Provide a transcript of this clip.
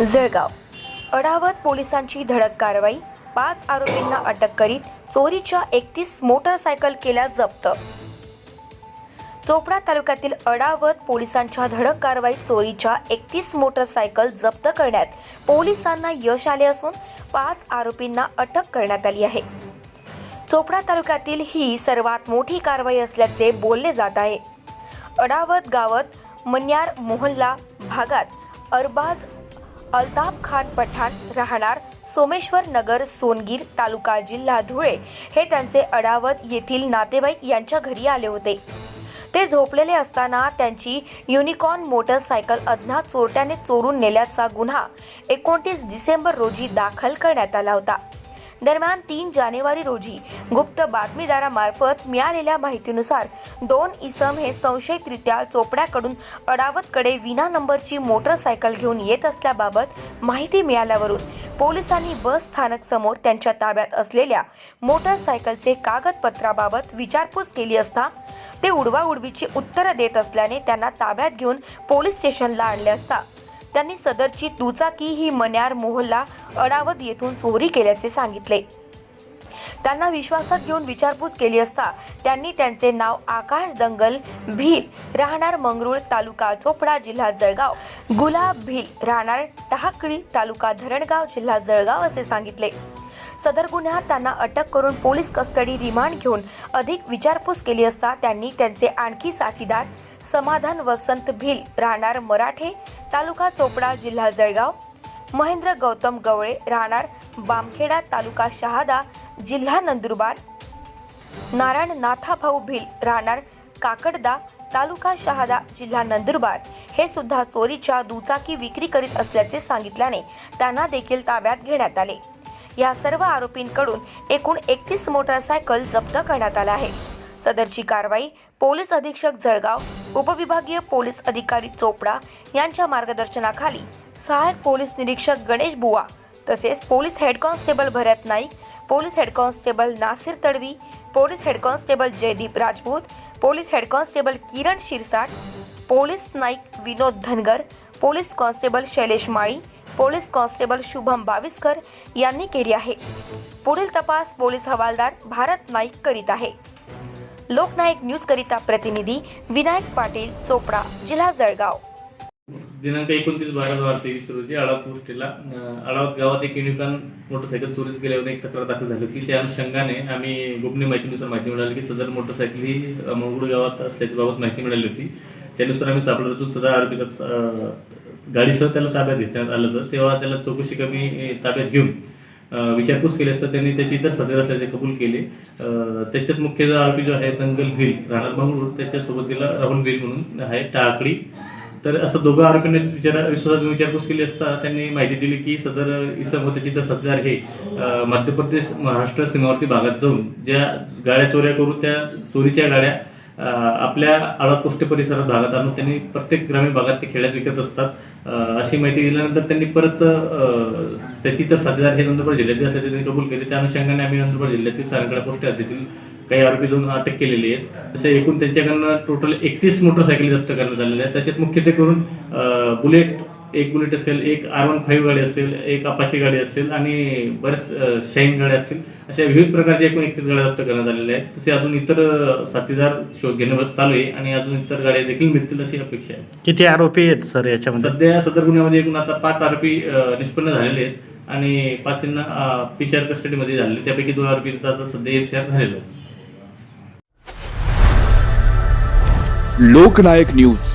जळगाव. अडावत पोलिसांची धडक कारवाई पाच आरोपींना अटक करीत चोरीच्या एकतीस मोटरसायकल केल्या जप्त. चोपडा तालुक्यातील अडावत पोलिसांच्या धडक कारवाईत चोरीच्या एकतीस मोटरसायकल जप्त करण्यात पोलिसांना यश आले असून पाच आरोपींना अटक करण्यात आली आहे. चोपडा तालुक्यातील ही सर्वात मोठी कारवाई असल्याचे बोलले जात आहे. अडावत गावात मन्यार मोहल्ला भागात अरबाज अल्ताफ खान पठाण राहणार सोमेश्वर नगर सोनगीर तालुका जिल्हा धुळे. हे त्यांचे अडावत येथील नातेवाईक यांच्या घरी आले होते. ते झोपलेले असताना त्यांची युनिकॉर्न मोटरसायकल अज्ञात चोरट्याने चोरून नेल्याचा गुन्हा एकोणतीस डिसेंबर रोजी दाखल करण्यात आला होता. दरम्यान तीन जानेवारी रोजी गुप्त बातमीदारामार्फत मिळालेल्या माहितीनुसार दोन इसम हे संशयितरित्या चोपड्याकडून अडावतकडे विना नंबरची मोटरसायकल घेऊन येत असल्याबाबत माहिती मिळाल्यावरून पोलिसांनी बस स्थानक समोर त्यांच्या ताब्यात असलेल्या मोटरसायकलचे कागदपत्राबाबत विचारपूस केली असता ते उडवाउडवीची उत्तरं देत असल्याने त्यांना ताब्यात घेऊन पोलीस स्टेशनला आणले असता त्यांनी सदरची दुचाकी ही मन्यार मोहल्ला अडावत येथून चोरी केल्याचे सांगितले. त्यांना विश्वासात घेऊन विचारपूस केली असता त्यांनी त्यांचे नाव आकाश दंगल भील राहणार मंगरुळ तालुका चोपडा जिल्हा जळगाव गुलाब भील राहणार टहाकळी तालुका धरणगाव जिल्हा जळगाव असे सांगितले. सदर गुन्ह्यात त्यांना अटक करून पोलीस कस्टडी रिमांड घेऊन अधिक विचारपूस केली असता त्यांनी त्यांचे आणखी साथीदार समाधान वसंत भील राहणार मराठे तालुका चोपडा जिल्हा जळगाव. महेंद्र गौतम गवळे राहणार बामखेडा तालुका शहादा जिल्हा नंदुरबार. नारायण नाथाभाऊ भिल राहणार काकडदा तालुका शहादा जिल्हा नंदुरबार. हे सुद्धा चोरीच्या दुचाकी विक्री करीत असल्याचे सांगितल्याने त्यांना देखील ताब्यात घेण्यात आले. या सर्व आरोपींकडून एकूण एकतीस मोटरसायकल जप्त करण्यात आल्या आहे. सदरची कारवाई पोलीस अधीक्षक जळगाव उपविभागीय पोलीस अधिकारी चोपडा यांच्या मार्गदर्शनाखाली सहायक पोलीस निरीक्षक गणेश बुवा तसेच police head constable Bharat Naik police head constable Nasir Tadvi police head constable Jaydeep Rajput police head constable Kiran Shirsat police naik Vinod Dhangar police constable Shailesh Mali police constable Shubham Baviskar यांनी केली आहे. पुढील तपास police हवालदार भारत नाईक करीत आहे. लोकनायक news करिता प्रतिनिधी विनायक पाटील चोपडा जिल्हा जळगाव. दिनांक एकोणतीस बारा दोन हजार तेवीस रोजी आळाव पोस्टेला आळाव गावात एक युनिकॉन मोटरसायकल चोरीस गेल्यावर एक तक्रार दाखल झाली होती. त्या अनुषंगाने आम्ही गोपनीय माहितीनुसार माहिती मिळाली की सदर मोटरसायकल ही मंगळूर गावात असल्याची बाबत माहिती मिळाली होती. त्यानुसार आम्ही सापडत होतो सदर आरोपीचा गाडीसह त्याला ताब्यात घेण्यात आलं होतं. तेव्हा त्याला चौकशी कमी ताब्यात घेऊन विचारपूस केली असता त्यांनी त्याची इतर सदर असल्याचे कबूल केले. त्याच्यात मुख्य जो आरोपी जो आहे दंगल भील राहणार मंगळूर त्याच्या तिला राहुल भिल म्हणून आहे टाकडी तर असं दोघं आरोपींनी विचार विश्वासात विचारपूस केली असता त्यांनी माहिती दिली की सदर इसम होते तिथं सदर हे मध्य प्रदेश महाराष्ट्र सीमावर्ती भागात जाऊन ज्या गाड्या चोऱ्या करून त्या चोरीच्या गाड्या आपल्या आळात परिसरात भागात आणून त्यांनी प्रत्येक ग्रामीण भागात ते खेड्यात विकत असतात. अशी माहिती दिल्यानंतर त्यांनी परत त्याची तर साथीदार हे नंदुरबार जिल्ह्यातील असल्याचे त्यांनी कबूल केले. त्या अनुषंगाने आम्ही नंदुरबार जिल्ह्यातील सारंगडा पोस्ट हद्दीतील काही आरोपी जाऊन अटक केलेली आहेत. तसे एकूण त्यांच्याकडनं टोटल एकतीस मोटरसायकली जप्त करण्यात आलेल्या आहेत. त्याच्यात मुख्यत्वे करून बुलेट एक बुलेट असेल एक आर वन फाईव्ह गाडी असेल एक अपाची गाडी असेल आणि बरेच अ, शाईन गाड्या असतील. अशा विविध प्रकारच्या एकूण एकतीस गाड्या जप्त करण्यात आलेल्या आहेत. तसे अजून इतर साथीदार शोध घेणं चालू आहे आणि अजून इतर गाड्या देखील मिळतील अशी अपेक्षा आहे. किती आरोपी आहेत सर याच्यामध्ये? सध्या सदर गुन्ह्यामध्ये एकूण आता पाच आरोपी निष्पन्न झालेले आहेत आणि पाचींना पीसीआर कस्टडीमध्ये झालेले त्यापैकी दोन आरोपींचा आता सध्या एफसीआर झालेला आहे लोकनायक न्यूज.